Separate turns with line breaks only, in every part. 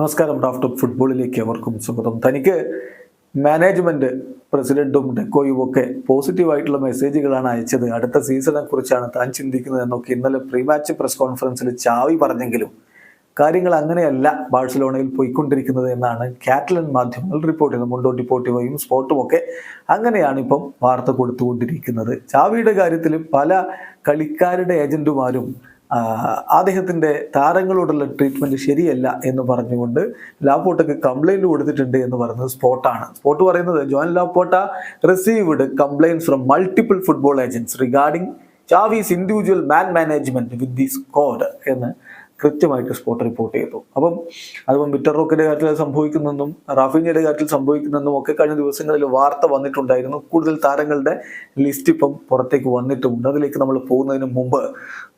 നമസ്കാരം. ഓഫ് ഫുട്ബോളിലേക്ക് അവർക്കും സ്വാഗതം. തനിക്ക് മാനേജ്മെന്റ് പ്രസിഡന്റും ഡെക്കോയും ഒക്കെ പോസിറ്റീവായിട്ടുള്ള മെസ്സേജുകളാണ് അയച്ചത്. അടുത്ത സീസണെ കുറിച്ചാണ് താൻ ചിന്തിക്കുന്നത് എന്നൊക്കെ ഇന്നലെ പ്രീ മാച്ച് പ്രസ് കോൺഫറൻസിൽ ചാവി പറഞ്ഞെങ്കിലും കാര്യങ്ങൾ അങ്ങനെയല്ല ബാഴ്സലോണയിൽ പോയിക്കൊണ്ടിരിക്കുന്നത് എന്നാണ് കാറ്റലൻ മാധ്യമങ്ങൾ റിപ്പോർട്ട് ചെയ്യുന്നത്. മുണ്ടോ ഡിപ്പോർട്ടിവയും സ്പോർട്ടും ഒക്കെ അങ്ങനെയാണ് ഇപ്പം വാർത്ത കൊടുത്തുകൊണ്ടിരിക്കുന്നത്. ചാവിയുടെ കാര്യത്തിൽ പല കളിക്കാരുടെ ഏജന്റുമാരും ആ, അദ്ദേഹത്തിന്റെ താരങ്ങളോടുള്ള ട്രീറ്റ്മെന്റ് ശരിയല്ല എന്ന് പറഞ്ഞുകൊണ്ട് ലാപ്പോട്ടക്ക് കംപ്ലൈന്റ് കൊടുത്തിട്ടുണ്ട് എന്ന് പറയുന്നത് സ്പോട്ടാണ്. സ്പോട്ട് പറയുന്നത് Joan Laporta received complaints from multiple football agents regarding Xavi's individual man management with the squad എന്ന് കൃത്യമായിട്ട് സ്പോട്ട് റിപ്പോർട്ട് ചെയ്തു. അപ്പം അതിപ്പം വിറ്റർ റോക്കിന്റെ കാര്യത്തിൽ അത് സംഭവിക്കുന്നെന്നും റാഫിഞ്ഞയുടെ കാര്യത്തിൽ സംഭവിക്കുന്നെന്നും ഒക്കെ കഴിഞ്ഞ ദിവസങ്ങളിൽ വാർത്ത വന്നിട്ടുണ്ടായിരുന്നു. കൂടുതൽ താരങ്ങളുടെ ലിസ്റ്റ് ഇപ്പം പുറത്തേക്ക് വന്നിട്ടുമുണ്ട്. അതിലേക്ക് നമ്മൾ പോകുന്നതിന് മുമ്പ്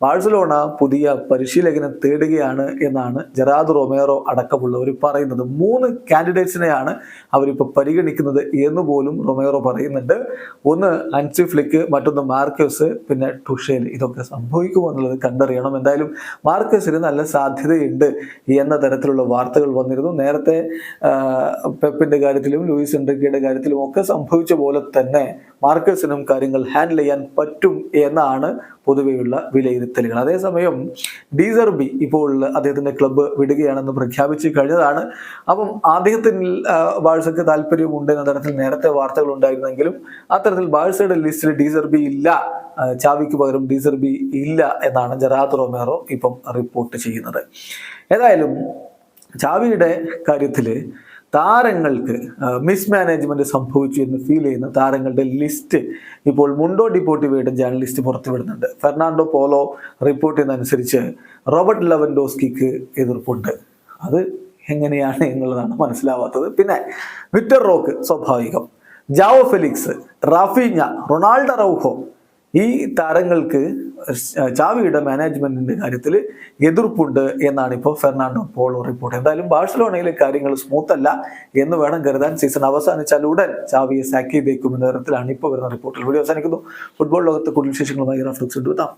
ബാഴ്സലോണ പുതിയ പരിശീലകനെ തേടുകയാണ് എന്നാണ് ജെറാദ് റൊമേറോ അടക്കമുള്ളവർ പറയുന്നത്. മൂന്ന് കാൻഡിഡേറ്റ്സിനെയാണ് അവരിപ്പോൾ പരിഗണിക്കുന്നത് എന്ന് പോലും റൊമേറോ പറയുന്നുണ്ട്. ഒന്ന് അൻസി ഫ്ലിക്ക് മറ്റൊന്ന് മാർക്കസ് പിന്നെ ടുഷേൽ. ഇതൊക്കെ സംഭവിക്കുമോ എന്നുള്ളത് കണ്ടറിയണം. എന്തായാലും മാർക്കസിന് നല്ല സാധ്യതയുണ്ട് എന്ന തരത്തിലുള്ള വാർത്തകൾ വന്നിരുന്നു. നേരത്തെ പെപ്പിന്റെ കാര്യത്തിലും ലൂയിസ് എൻഡ്രിക്കയുടെ കാര്യത്തിലും ഒക്കെ സംഭവിച്ച പോലെ തന്നെ മാർക്കസിനും കാര്യങ്ങൾ ഹാൻഡിൽ ചെയ്യാൻ പറ്റും എന്നാണ് പൊതുവെയുള്ള വിലയിരുത്തലുകൾ അതേസമയം ഡീസർബി ഇപ്പോൾ അദ്ദേഹത്തിന്റെ ക്ലബ്ബ് വിടുകയാണെന്ന് പ്രഖ്യാപിച്ചു കഴിഞ്ഞതാണ്. അപ്പം അദ്ദേഹത്തിന് ബാഴ്സയ്ക്ക് താല്പര്യമുണ്ട് എന്ന തരത്തിൽ നേരത്തെ വാർത്തകൾ ഉണ്ടായിരുന്നെങ്കിലും അത്തരത്തിൽ ബാഴ്സയുടെ ലിസ്റ്റിൽ ഡീസർബി ഇല്ല. ചാവിക്ക് പകരം ഡീസർബി ഇല്ല എന്നാണ് ജെറാത്ത് റൊമേറോ ഇപ്പം റിപ്പോർട്ട് ചെയ്യുന്നത്. ഏതായാലും ചാവിയുടെ കാര്യത്തിൽ താരങ്ങൾക്ക് മിസ്മാനേജ്മെന്റ് സംഭവിച്ചു എന്ന് ഫീൽ ചെയ്യുന്ന താരങ്ങളുടെ ലിസ്റ്റ് ഇപ്പോൾ മുണ്ടോ ഡിപ്പോട്ടിവയുടെ ജേർണലിസ്റ്റ് പുറത്തുവിടുന്നുണ്ട് ഫെർണാണ്ടോ പോലോ റിപ്പോർട്ട് ചെയ്യുന്നതനുസരിച്ച് റോബർട്ട് ലെവൻഡോസ്കിക്ക് എതിർപ്പുണ്ട്. അത് എങ്ങനെയാണ് എന്നുള്ളതാണ് മനസ്സിലാവാത്തത്. പിന്നെ വിക്ടർ റോക്ക് സ്വാഭാവികം. Joao Felix Raphinha Ronaldo Araujo ഈ താരങ്ങൾക്ക് ചാവിയുടെ മാനേജ്മെന്റിന്റെ കാര്യത്തിൽ എതിർപ്പുണ്ട് എന്നാണ് ഇപ്പോൾ ഫെർണാണ്ടോ പോളോ റിപ്പോർട്ട്. എന്തായാലും ബാഴ്സലോണയിലെ കാര്യങ്ങൾ സ്മൂത്ത് അല്ല എന്ന് വേണം കരുതാൻ സീസൺ അവസാനിച്ചാൽ ഉടൻ ചാവിയെ സാക്ക് ചെയ്തേക്കും എന്ന തരത്തിലാണ് ഇപ്പോൾ വരുന്ന റിപ്പോർട്ടിൽ വീഡിയോ അവസാനിക്കുന്നു. ഫുട്ബോൾ ലോകത്ത് കൂടുതൽ വിശേഷങ്ങളുമായി റഫ്ലക്സ് എടുത്താം